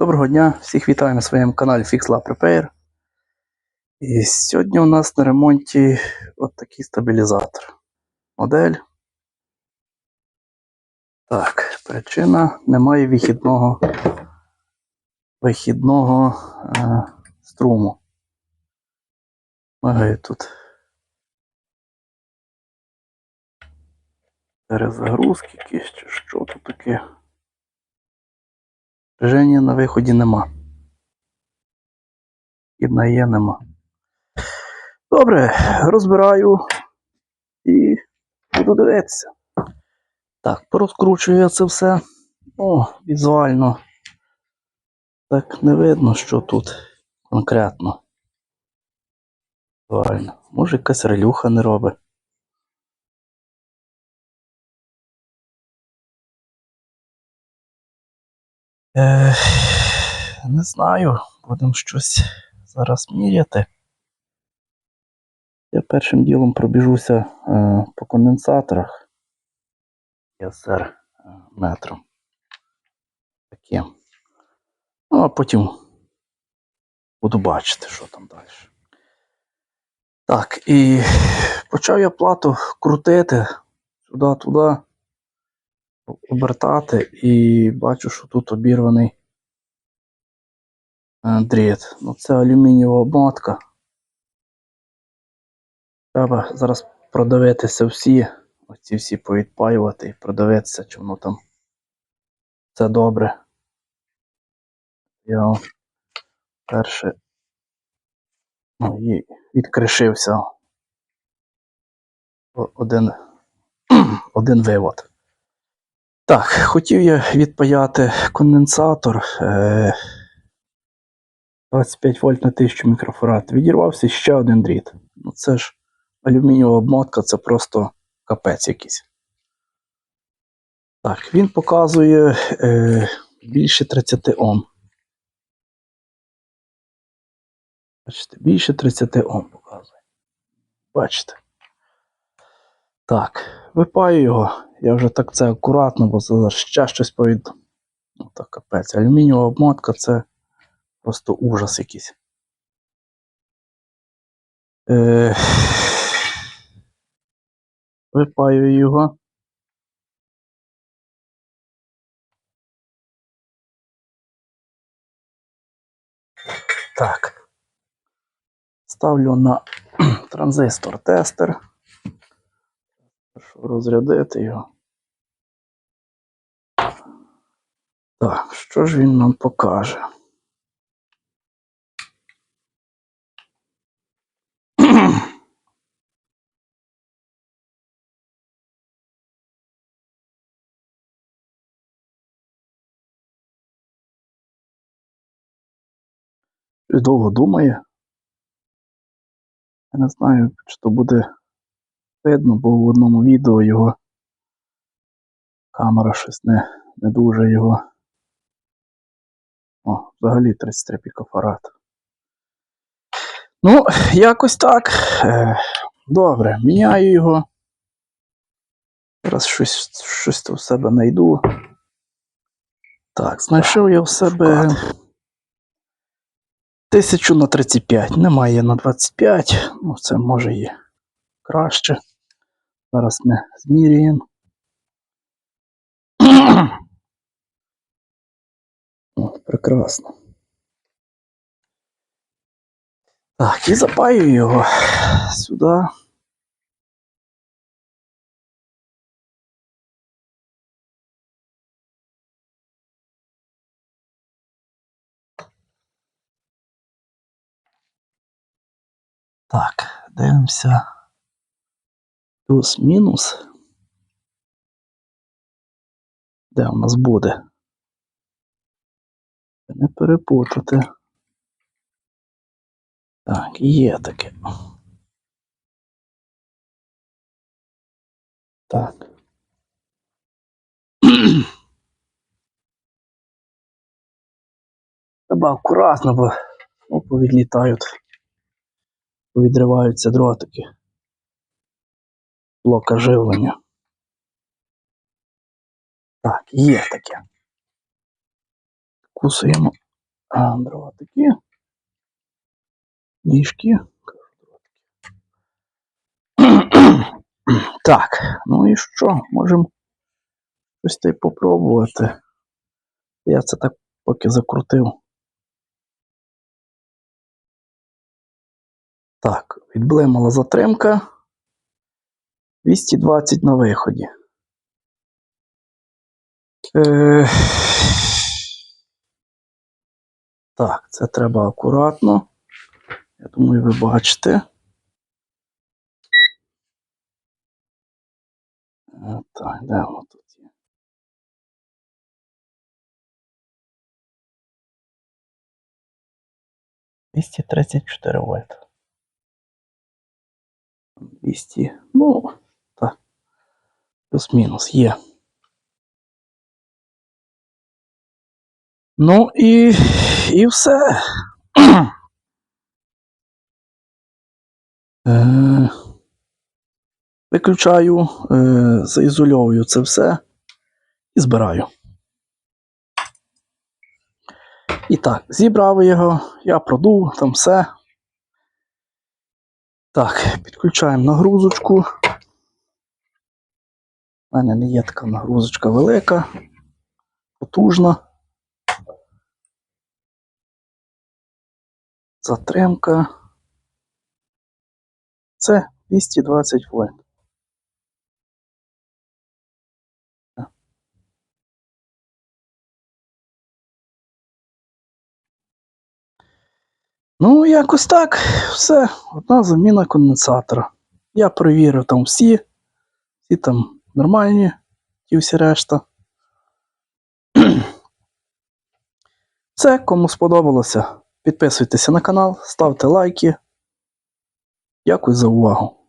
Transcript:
Доброго дня, всіх вітаю на своєму каналі FixLab Repair. І сьогодні у нас на ремонті от такий стабілізатор. Модель. Так, причина немає вихідного вихідного е, струму. Мигає тут. Перезагрузки якісь чи що тут таке. Жені на виході нема. І на є нема. Добре, розбираю і буду дивитися. Так, порозкручую я це все. О, візуально. Так не видно, що тут конкретно. Візуально. Може якась релюха не робить. Е, не знаю, будемо щось зараз міряти. Я першим ділом пробіжуся е, по конденсаторах. ЄСР метром. Таким. Ну, а потім буду бачити, що там далі. Так, і почав я плату крутити туди-туди обертати і бачу, що тут обірваний е, дріт. Ну, це алюмінієва обмотка. Треба зараз продивитися всі, оці всі повідпаювати і продивитися, чи воно там все добре. Я перше ну, і відкришився один, один вивод. Так, хотів я відпаяти конденсатор е, 25 вольт на 1000 мікрофарад. Відірвався ще один дріт. Ну це ж алюмінієва обмотка, це просто капець якийсь. Так, він показує е, більше 30 Ом. Бачите, більше 30 Ом показує. Бачите? Так, випаю його. Я вже так це акуратно, бо зараз ще щось повід. Так капець. Алюмінієва обмотка це просто ужас якийсь. Е... Випаю його. Так. Ставлю на транзистор тестер. Прошу розрядити його. Так, що ж він нам покаже? Довго думає. Я не знаю, чи то буде видно, бо в одному відео його камера щось не, не дуже його. О, взагалі 33 пікофарад. Ну, якось так. Е, Добре, міняю його. Зараз щось, щось то в себе знайду. Так, знайшов я в себе 1000 на 35. Немає на 25. Ну, це може і краще. Зараз ми зміряємо. Прекрасно. Так, і запаю його сюди. Так, дивимося. Плюс-мінус. Де у нас буде? Не перепутати. Так, є таке. Так. Треба акуратно, бо ну, повідлітають, повідриваються дротики. Блока живлення. Так, є таке. Кусуємо такі. Ніжки. Так, ну і що? Можемо щось та й попробувати. Я це так поки закрутив. Так, відблимала затримка. 220 на виході. Е... Так, це треба акуратно. Я думаю, ви бачите. Е, Так, де воно тут є? Двісті тридцять чотири вольт. 200, ну. Плюс-мінус є. Ну і, і все. Е, Виключаю, е, заізольовую це все і збираю. І так, зібрав його, я продув, там все. Так, підключаємо нагрузочку. У мене не є така нагрузочка велика, потужна. Затримка. Це 220 вольт. Ну, якось так. Все. Одна заміна конденсатора. Я перевірив там всі. Всі там нормальні, ті всі решта. Все, кому сподобалося, підписуйтеся на канал, ставте лайки. Дякую за увагу.